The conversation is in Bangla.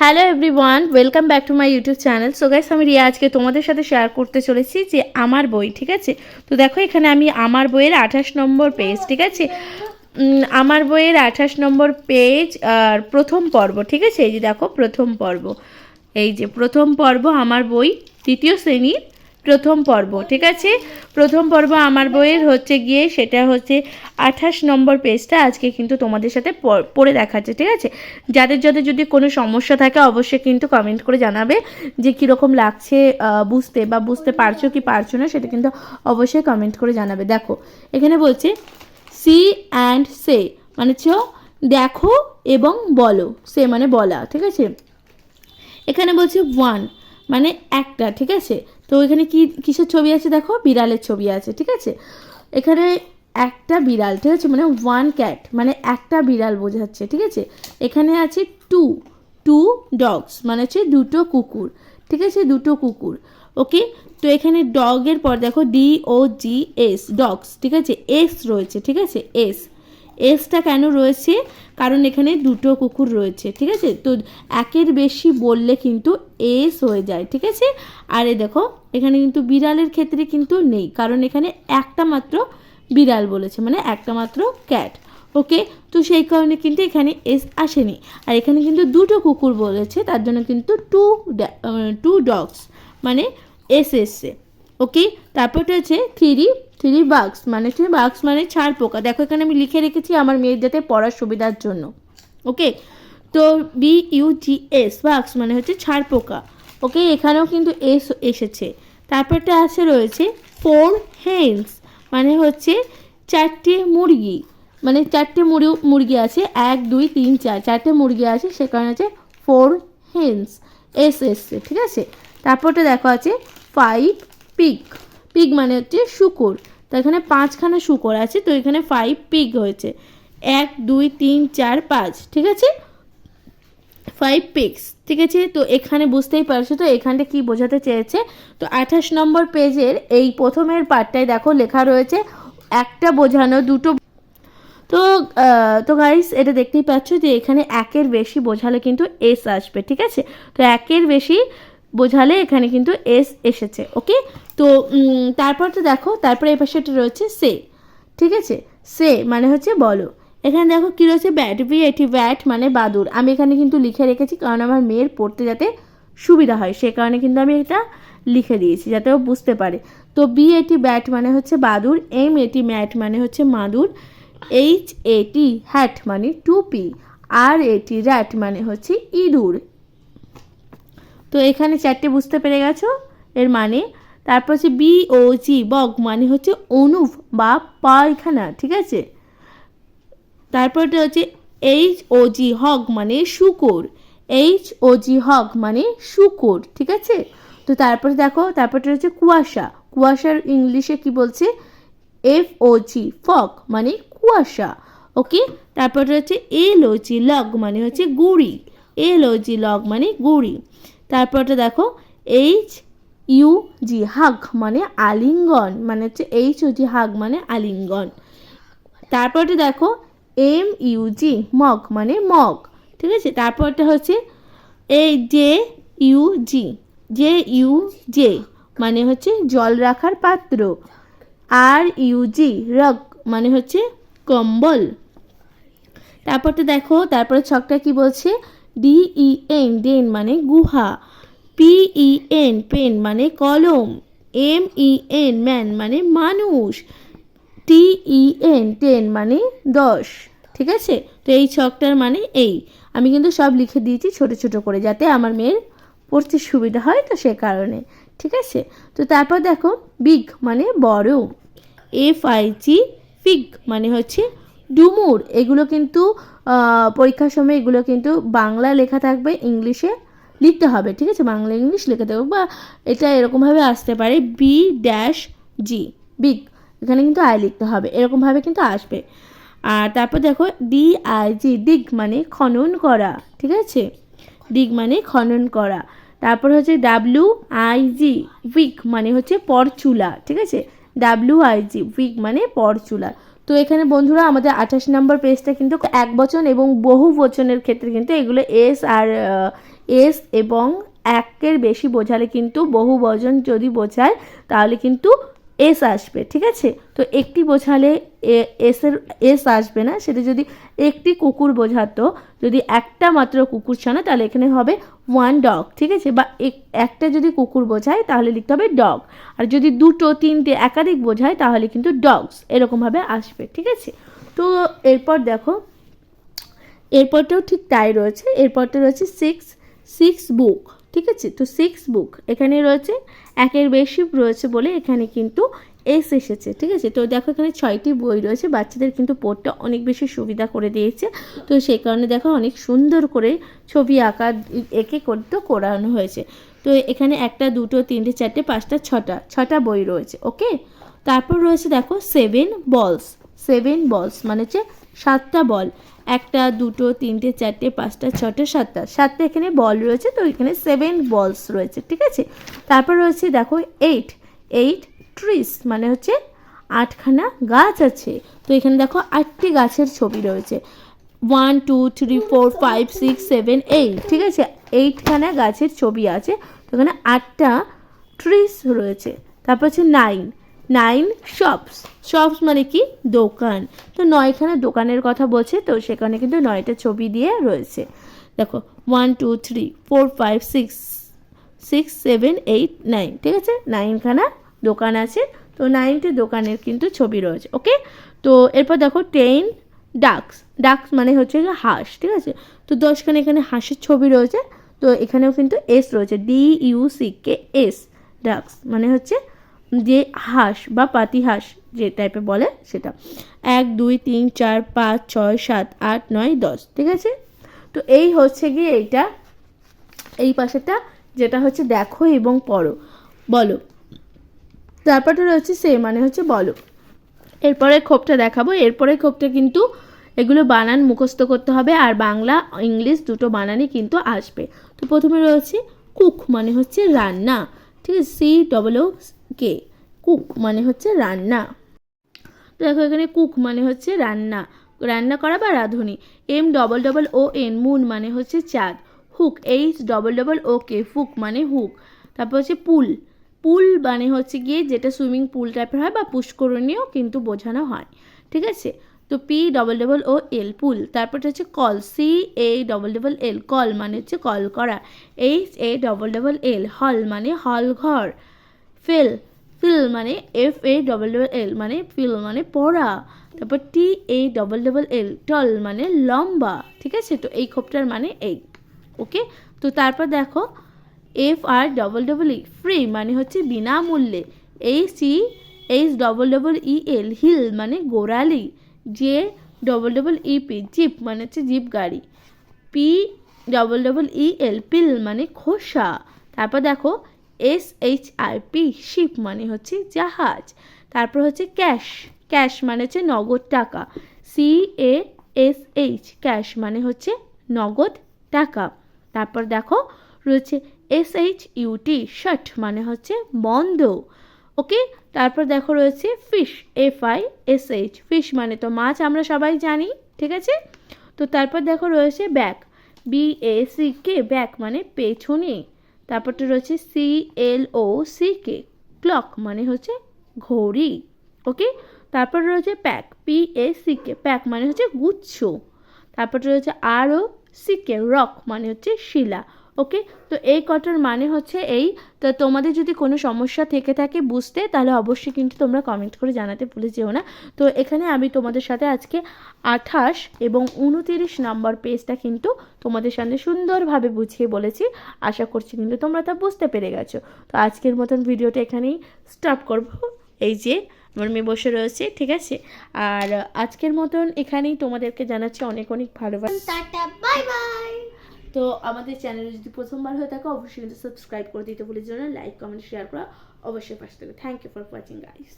Hello everyone welcome back to my YouTube channel so guys আমি রিয়া আজকে তোমাদের সাথে শেয়ার করতে চলেছি যে আমার বই, ঠিক আছে? তো দেখো, এখানে আমি আমার বইয়ের আঠাশ নম্বর পেজ ঠিক আছে? আমার বইয়ের আঠাশ নম্বর পেজ আর প্রথম পর্ব, ঠিক আছে? এই যে দেখো, প্রথম পর্ব। এই যে প্রথম পর্ব, আমার বই তৃতীয় শ্রেণির প্রথম পর্ব, ঠিক আছে? প্রথম পর্ব আমার বইয়ের হচ্ছে গিয়ে সেটা হচ্ছে আঠাশ নম্বর পেজটা আজকে কিন্তু তোমাদের সাথে পড়ে দেখাচ্ছে, ঠিক আছে? যাদের যাদের যদি কোনো সমস্যা থাকে অবশ্যই কিন্তু কমেন্ট করে জানাবে যে কীরকম লাগছে বুঝতে বা বুঝতে পারছ কি পারছ না সেটা কিন্তু অবশ্যই কমেন্ট করে জানাবে। দেখো, এখানে বলছে, সি অ্যান্ড সে মানে হচ্ছে দেখো এবং বলো। সে মানে বলা, ঠিক আছে? এখানে বলছে, ওয়ান মানে একটা, ঠিক আছে? তো এখানে কি, কিসের ছবি আছে দেখো? বিড়ালের ছবি আছে, ঠিক আছে? এখানে একটা বিড়াল, ঠিক আছে? মানে ওয়ান ক্যাট মানে একটা বিড়াল বোঝাচ্ছে, ঠিক আছে? এখানে আছে টু টু ডগস মানে হচ্ছে দুটো কুকুর, ঠিক আছে? দুটো কুকুর ওকে তো এখানে ডগের পর দেখো D O G S dogs ঠিক আছে? এস রয়েছে, ঠিক আছে? এস এসটা কেন রয়েছে? কারণ এখানে দুটো কুকুর রয়েছে, ঠিক আছে? তো একের বেশি বললে কিন্তু এস হয়ে যায়, ঠিক আছে? আর এ দেখো, এখানে কিন্তু বিড়ালের ক্ষেত্রে কিন্তু নেই, কারণ এখানে একটা মাত্র বিড়াল বলেছে মানে একটা মাত্র ক্যাট, ওকে? তো সেই কারণে কিন্তু এখানে এস আসেনি। আর এখানে কিন্তু দুটো কুকুর বলেছে, তার জন্য কিন্তু টু টু ডগস মানে এস এসছে। ওকে তারপরটা হচ্ছে থ্রি থ্রি বাক্স মানে হচ্ছে বাক্স মানে ছাড় পোকা। দেখো, এখানে আমি লিখে রেখেছি আমার মেয়ের যাতে পড়ার সুবিধার জন্য। ওকে তো বি ইউ জি এস বাক্স মানে হচ্ছে ছাড় পোকা। ওকে এখানেও কিন্তু এস এসেছে। তারপরটা আছে রয়েছে ফোর হেন্স মানে হচ্ছে চারটে মুরগি। মানে চারটে মুরগি মুরগি আছে, এক, দুই, তিন, চার। চারটে মুরগি আছে, সে কারণে আছে ফোর হেন্স এস এসছে, ঠিক আছে? তারপরটা দেখো আছে ফাইভ পিক পিগ মানে হচ্ছে শুকর। তো এখানে পাঁচখানা শুকর আছে, তো এখানে ফাইভ পিগ হয়েছে। এক, দুই, তিন, চার, পাঁচ, ঠিক আছে? ফাইভ পিক্স ঠিক আছে? তো এখানে বুঝতেই পারছ তো, এখানটা কি বোঝাতে চেয়েছে? তো আঠাশ নম্বর পেজের এই প্রথমের পার্টটায় দেখো লেখা রয়েছে, একটা বোঝানো, দুটো তো তো গাইস এটা দেখতেই পাচ্ছ যে এখানে একের বেশি বোঝালে কিন্তু এস আসবে, ঠিক আছে? তো একের বেশি বোঝালে এখানে কিন্তু এস এসেছে ওকে তো তারপর তো দেখো, তারপরে এই পাশেটা রয়েছে সে, ঠিক আছে? সে মানে হচ্ছে বলো। এখানে দেখো কী রয়েছে? ব্যাট বি এটি ব্যাট মানে বাদুর আমি এখানে কিন্তু লিখে রেখেছি কারণ আমার মেয়ের পড়তে যাতে সুবিধা হয়, সে কারণে কিন্তু আমি এটা লিখে দিয়েছি, যাতে ও বুঝতে পারে। তো বি এটি ব্যাট মানে হচ্ছে বাদুর এম এটি ম্যাট মানে হচ্ছে মাদুর এইচ এটি হ্যাট মানে টুপি আর এটি র্যাট মানে হচ্ছে ইঁদুর। তো এখানে চারটে বুঝতে পেরে গেছো এর মানে। তারপর হচ্ছে বি ও জি বগ মানে হচ্ছে অনুভ বা পায়খানা, ঠিক আছে? তারপরটা হচ্ছে এইচ ও জি হগ মানে শুকর। এইচ ও জি হগ মানে শুকর, ঠিক আছে? তো তারপরে দেখো তারপরটা হচ্ছে কুয়াশা। কুয়াশার ইংলিশে কি বলছে? এফ ও জি ফক মানে কুয়াশা। ওকে? তারপরটা হচ্ছে এল ও জি লগ মানে হচ্ছে গুড়ি। এল ও জি লগ মানে গুড়ি। তারপরটা দেখো এইচ ইউ জি হাগ মানে আলিঙ্গন মানে হচ্ছে এইচ ও জি হাগ মানে আলিঙ্গন। তারপরটা দেখো এম ইউ জি মগ মানে মগ, ঠিক আছে? তারপরটা হচ্ছে এই J U G J U J মানে হচ্ছে জল রাখার পাত্র। আর ইউ জি রগ মানে হচ্ছে কম্বল। তারপরটা দেখো, তারপরে ছকটা কি বলছে? ই এন ডেন মানে গুহা। পি ই এন পেন মানে কলম। এম ই এন ম্যান মানে মানুষ। টি ই এন টেন মানে দশ। ঠিক আছে? তো এই ছকটার মানে এই। আমি কিন্তু সব লিখে দিয়েছি ছোট ছোট করে যাতে আমার মেয়ের পড়তে সুবিধা হয় তো সে কারণে। ঠিক আছে? তো তারপর দেখো বিগ মানে বড়। এফ আই জি ফিগ মানে হচ্ছে ডুমুর, এগুলো কিন্তু পরীক্ষার সময় এগুলো কিন্তু বাংলা লেখা থাকবে, ইংলিশে লিখতে হবে, ঠিক আছে? বাংলা, ইংলিশ লেখা থাকবে বা এটা এরকমভাবে আসতে পারে বি ড্যাশ জি বিগ এখানে কিন্তু আই লিখতে হবে, এরকমভাবে কিন্তু আসবে। আর তারপর দেখো ডি আই জি দিগ মানে খনন করা, ঠিক আছে? দিগ মানে খনন করা। তারপর হচ্ছে ডাব্লিউ আই জি উইক মানে হচ্ছে পরচুলা, ঠিক আছে? ডাব্লিউ আই জি উইক মানে পরচুলা। তো এখানে বন্ধুরা আমাদের আঠাশ নম্বর পেজটা কিন্তু এক বচন এবং বহু বচনের ক্ষেত্রে কিন্তু এগুলো এস আর এস এবং একের বেশি বোঝালে কিন্তু বহু বচন যদি বোঝায়, তাহলে কিন্তু এস আসবে, ঠিক আছে? তো একটি বোঝালে এসের এস আসবে না। সেটা যদি একটি কুকুর বোঝাতো, যদি একটা মাত্র কুকুর ছানা তাহলে এখানে হবে ওয়ান ডগ ঠিক আছে? বা এক- একটা যদি কুকুর বোঝায়, তাহলে লিখতে হবে ডগ আর যদি দুটো, তিনটে একাধিক বোঝায়, তাহলে কিন্তু ডগস এরকমভাবে আসবে, ঠিক আছে? তো এরপর দেখো, এরপরটাও ঠিক তাই রয়েছে। এরপরটা রয়েছে সিক্স সিক্স বুক ঠিক আছে? তো সিক্স বুক এখানে রয়েছে, একের বেশি রয়েছে বলে এখানে কিন্তু এস এসেছে, ঠিক আছে? তো দেখো এখানে ছয়টি বই রয়েছে, বাচ্চাদের কিন্তু পড়তে অনেক বেশি সুবিধা করে দিয়েছে। তো সেই কারণে দেখো অনেক সুন্দর করে ছবি আঁকা, একে করতে করানো হয়েছে। তো এখানে একটা, দুটো, তিনটে, চারটে, পাঁচটা, ছটা ছটা বই রয়েছে, ওকে? তারপর রয়েছে দেখো সেভেন বলস সেভেন বলস মানে হচ্ছে সাতটা বল একটা, দুটো, তিনটে, চারটে, পাঁচটা, ছটা, সাতটা। সাতটা এখানে বল রয়েছে, তো এখানে সেভেন বলস রয়েছে, ঠিক আছে? তারপর রয়েছে, দেখো এইট এইট ট্রিস মানে হচ্ছে আটখানা গাছ আছে। তো এখানে দেখো, আটটি গাছের ছবি রয়েছে। One two three four five six seven eight ঠিক আছে? এইটখানা গাছের ছবি আছে, তো এখানে আটটা ট্রিস রয়েছে। তারপর হচ্ছে নাইন নাইন শপস শপস মানে কি? দোকান। তো নয়খানা দোকানের কথা বলছে, তো সেখানে কিন্তু নয়টা ছবি দিয়ে রয়েছে। দেখো one two three four five six six seven eight nine ঠিক আছে? নাইনখানা দোকান আছে, তো নাইনটি দোকানের কিন্তু ছবি রয়েছে, ওকে? তো এরপর দেখো টেন ডাক্স ডাক্স মানে হচ্ছে হাঁস, ঠিক আছে? তো দশখানে এখানে হাঁসের ছবি রয়েছে, তো এখানেও কিন্তু এস রয়েছে D U C K S ducks মানে হচ্ছে যে হাঁস বা পাতি হাঁস যে টাইপে বলে সেটা। এক, দুই, তিন, চার, পাঁচ, ছয়, সাত, আট, নয়, দশ, ঠিক আছে? তো এই হচ্ছে গিয়ে এইটা, এই পাশেটা যেটা হচ্ছে দেখো এবং পড়ো। বলো। তারপরটা রয়েছে সে মানে হচ্ছে বলো। এরপরে খোপটা দেখাবো। এরপরে খোপটা কিন্তু এগুলো বানান মুখস্থ করতে হবে আর বাংলা, ইংলিশ দুটো বানানই কিন্তু আসবে। তো প্রথমে রয়েছে কুক মানে হচ্ছে রান্না। ঠিক আছে? C double O K? Cook মানে হচ্ছে রান্না। তো দেখো এখানে কুক মানে হচ্ছে রান্না। রান্না করা বা রাঁধুনি। M double double O N moon মানে হচ্ছে চাঁদ। Hook, H double double O K, hook মানে হুক। তারপর হচ্ছে পুল। পুল মানে হচ্ছে গিয়ে যেটা সুইমিং পুল টাইপের হয় বা পুষ্করণীয় কিন্তু বোঝানো হয়। ঠিক আছে? তো P double double O L, pool. তারপরটা হচ্ছে call. C, A double double L, call মানে হচ্ছে কল করা। H, A double double L, hall মানে হল ঘর। ফিল ফিল মানে F A double double L মানে ফিল মানে পড়া, তারপর টি এ ডবল ডবল এল টল মানে লম্বা, ঠিক আছে? তো এই খোপটার মানে এই, ওকে? তো তারপর দেখো F R double double E free মানে হচ্ছে বিনামূল্যে এই C H double double E L heel মানে গোড়ালি J double double E P jeep মানে হচ্ছে জিপ গাড়ি P double double E L peel মানে খোসা, তারপর দেখো S H I P ship মানে হচ্ছে জাহাজ। তারপর হচ্ছে ক্যাশ ক্যাশ মানে হচ্ছে নগদ টাকা। C A S H cash মানে হচ্ছে নগদ টাকা। তারপর দেখো, রয়েছে এস এইচ ইউটি শার্ট মানে হচ্ছে বন্ধ। ওকে তারপর দেখো রয়েছে fish F I S H fish মানে তো মাছ, আমরা সবাই জানি, ঠিক আছে? তো তারপর দেখো রয়েছে back B A C K back মানে পেছনে। তারপরটা রয়েছে C L O C K clock মানে হচ্ছে ঘড়ি ওকে তারপর রয়েছে pack P A C K pack মানে হচ্ছে গুচ্ছ। তারপরটা রয়েছে আরও ও সি কে রক মানে হচ্ছে শিলা। ওকে? তো এই কটার মানে হচ্ছে এই, তো তোমাদের যদি কোনো সমস্যা থেকে থাকে বুঝতে, তাহলে অবশ্যই কিন্তু তোমরা কমেন্ট করে জানাতে ভুলে যেও না। তো এখানে আমি তোমাদের সাথে আজকে আঠাশ এবং উনতিরিশ নম্বর পেজটা কিন্তু তোমাদের সামনে সুন্দরভাবে বুঝিয়ে বলেছি। আশা করছি কিন্তু তোমরা তা বুঝতে পেরে গেছো। তো আজকের মতন ভিডিওটা এখানেই স্টপ করব। এই যে আমার মেয়ে বসে রয়েছে, ঠিক আছে? আর আজকের মতন এখানেই তোমাদেরকে জানাচ্ছি অনেক অনেক ভালোবাসা। বাই তো আমাদের চ্যানেলে যদি প্রথমবার হয়ে থাকে, অবশ্যই কিন্তু সাবস্ক্রাইব করে দিতে ভুলে যাবেন লাইক কমেন্ট শেয়ার করা অবশ্যই পাশে থাকে thank you for watching guys